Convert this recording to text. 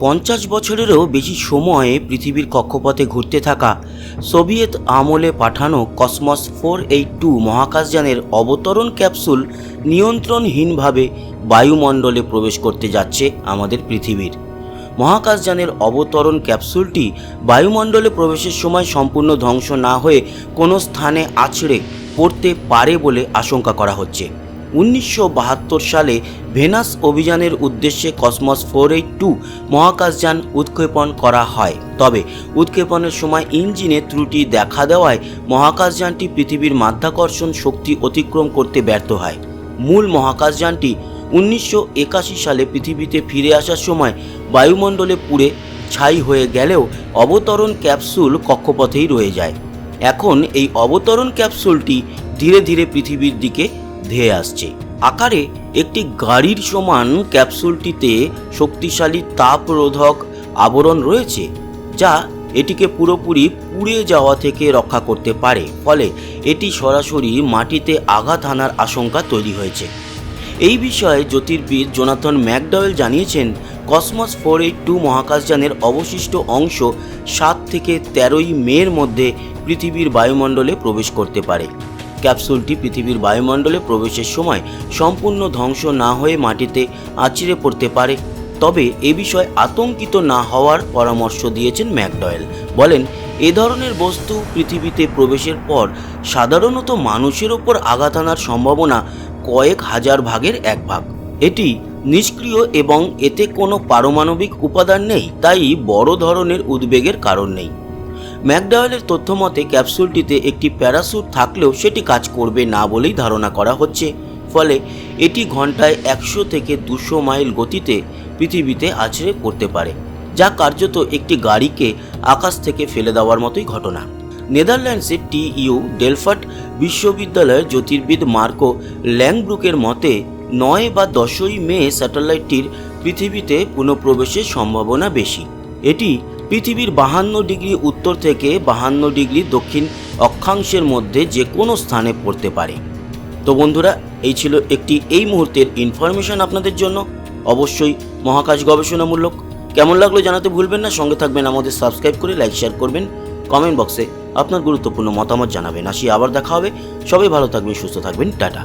পঞ্চাশ বছরেরও বেশি সময়ে পৃথিবীর কক্ষপথে ঘুরতে থাকা সোভিয়েত আমলে পাঠানো কসমস ফোর এইট টু মহাকাশযানের অবতরণ ক্যাপসুল নিয়ন্ত্রণহীনভাবে বায়ুমণ্ডলে প্রবেশ করতে যাচ্ছে আমাদের পৃথিবীর। মহাকাশযানের অবতরণ ক্যাপসুলটি বায়ুমণ্ডলে প্রবেশের সময় সম্পূর্ণ ধ্বংস না হয়ে কোনো স্থানে আছড়ে পড়তে পারে বলে আশঙ্কা করা হচ্ছে। উনিশশো বাহাত্তর সালে ভেনাস অভিযানের উদ্দেশ্যে কসমস ফোর এইট টু মহাকাশযান উৎক্ষেপণ করা হয়। তবে উৎক্ষেপণের সময় ইঞ্জিনে ত্রুটি দেখা দেওয়ায় মহাকাশযানটি পৃথিবীর মাধ্যাকর্ষণ শক্তি অতিক্রম করতে ব্যর্থ হয়। মূল মহাকাশযানটি উনিশশো একাশি সালে পৃথিবীতে ফিরে আসার সময় বায়ুমণ্ডলে পুড়ে ছাই হয়ে গেলেও অবতরণ ক্যাপসুল কক্ষপথেই রয়ে যায়। এখন এই অবতরণ ক্যাপসুলটি ধীরে ধীরে পৃথিবীর দিকে ধেয়ে আসছে। আকারে একটি গাড়ির সমান ক্যাপসুলটিতে শক্তিশালী তাপরোধক আবরণ রয়েছে, যা এটিকে পুরোপুরি পুড়ে যাওয়া থেকে রক্ষা করতে পারে, ফলে এটি সরাসরি মাটিতে আঘাত হানার আশঙ্কা তৈরি হয়েছে। এই বিষয়ে জ্যোতির্বিদ জোনাথন ম্যাকডওয়েল জানিয়েছেন, কসমস ফোর এইট টু মহাকাশযানের অবশিষ্ট অংশ সাত থেকে তেরোই মের মধ্যে পৃথিবীর বায়ুমণ্ডলে প্রবেশ করতে পারে। ক্যাপসুলটি পৃথিবীর বায়ুমণ্ডলে প্রবেশের সময় সম্পূর্ণ ধ্বংস না হয়ে মাটিতে আছড়ে পড়তে পারে। তবে এ বিষয়ে আতঙ্কিত না হওয়ার পরামর্শ দিয়েছেন ম্যাকডয়েল। বলেন, এ ধরনের বস্তু পৃথিবীতে প্রবেশের পর সাধারণত মানুষের ওপর আঘাত আনার সম্ভাবনা কয়েক হাজার ভাগের এক ভাগ। এটি নিষ্ক্রিয় এবং এতে কোনো পারমাণবিক উপাদান নেই, তাই বড় ধরনের উদ্বেগের কারণ নেই। ম্যাকডাওয়েলের তথ্য মতে, ক্যাপসুলটিতে একটি প্যারাসুট থাকলেও সেটি কাজ করবে না বলেই ধারণা করা হচ্ছে। ফলে এটি ঘন্টায় একশো থেকে দুশো মাইল গতিতে পৃথিবীতে আছড়ে পড়তে পারে, যা কার্যত একটি গাড়িকে আকাশ থেকে ফেলে দেওয়ার মতোই ঘটনা। নেদারল্যান্ডসের টিইউ ডেলফার্ট বিশ্ববিদ্যালয়ের জ্যোতির্বিদ মার্কো ল্যাংব্রুকের মতে, নয় বা দশই মে স্যাটেলাইটটির পৃথিবীতে পুনঃপ্রবেশের সম্ভাবনা বেশি। এটি পৃথিবীর বাহান্ন ডিগ্রি উত্তর থেকে বাহান্ন ডিগ্রি দক্ষিণ অক্ষাংশের মধ্যে যে কোনো স্থানে পড়তে পারে। তো বন্ধুরা, এই ছিল একটি এই মুহূর্তের ইনফরমেশন আপনাদের জন্য। অবশ্যই মহাকাশ গবেষণামূলক। কেমন লাগল জানাতে ভুলবেন না। সঙ্গে থাকবেন আমাদের সাবস্ক্রাইব করে লাইক শেয়ার করবেন। কমেন্ট বক্সে আপনার গুরুত্বপূর্ণ মতামত জানাবেন। আসি, আবার দেখা হবে। সবাই ভালো থাকবেন, সুস্থ থাকবেন। টাটা।